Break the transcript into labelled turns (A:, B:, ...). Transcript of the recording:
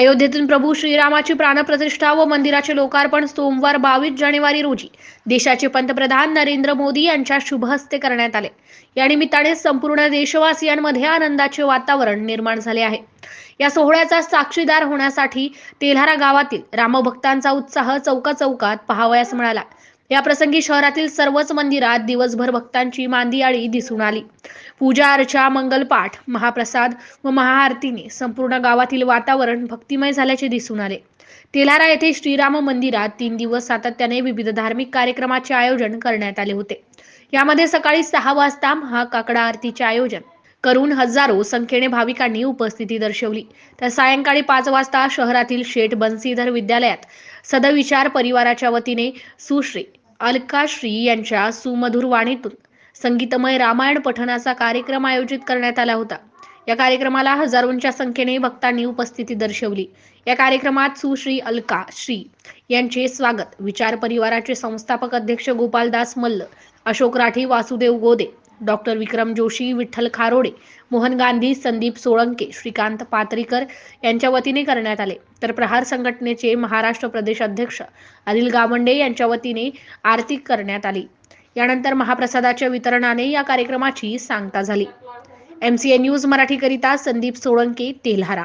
A: अयोध्येतून प्रभू श्रीरामाची प्राणप्रतिष्ठा व मंदिराचे लोकार्पण सोमवार बावीस जानेवारी रोजी देशाचे पंतप्रधान नरेंद्र मोदी यांच्या शुभ हस्ते करण्यात आले. या निमित्ताने संपूर्ण देशवासियांमध्ये आनंदाचे वातावरण निर्माण झाले आहे. या सोहळ्याचा साक्षीदार होण्यासाठी तेल्हारा गावातील रामभक्तांचा उत्साह चौका चौकात पाहावयास मिळाला. या प्रसंगी शहरातील सर्वच मंदिरात दिवसभर भक्तांची मांदियाळी दिसून आली. पूजा अर्चा मंगलपाठ महाप्रसाद व महाआरतीने संपूर्ण गावातील वातावरण भक्तिमय झाल्याचे दिसून आले. तेलारा येथे श्रीराम मंदिरात तीन दिवस सातत्याने विविध धार्मिक कार्यक्रमाचे आयोजन करण्यात आले होते. यामध्ये सकाळी सहा वाजता महाकाकडा आरतीचे आयोजन करून हजारो संख्येने भाविकांनी उपस्थिती दर्शवली. तर सायंकाळी पाच वाजता शहरातील शेठ बन्सीधर विद्यालयात सदविचार परिवाराच्या वतीने सुश्री अलका श्री यांच्या सुमधुर वाणीतून संगीतमय रामायण पठणाचा कार्यक्रम आयोजित करण्यात आला होता. या कार्यक्रमाला हजारोंच्या संख्येने भक्तांनी उपस्थिती दर्शवली. या कार्यक्रमात सुश्री अलका श्री यांचे स्वागत. विचार परिवाराचे संस्थापक अध्यक्ष गोपालदास मल्ल अशोक राठी वासुदेव गोदे डॉक्टर विक्रम जोशी विठ्ठल खारोडे मोहन गांधी संदीप सोळंके श्रीकांत पात्रीकर यांच्या वतीने करण्यात आले. तर प्रहार संघटनेचे महाराष्ट्र प्रदेश अध्यक्ष अनिल गावंडे यांच्या वतीने आरती करण्यात आली. यानंतर महाप्रसादाच्या वितरणाने या कार्यक्रमाची सांगता झाली. एम सी ए न्यूज मराठीकरिता संदीप सोळंके तेल्हारा.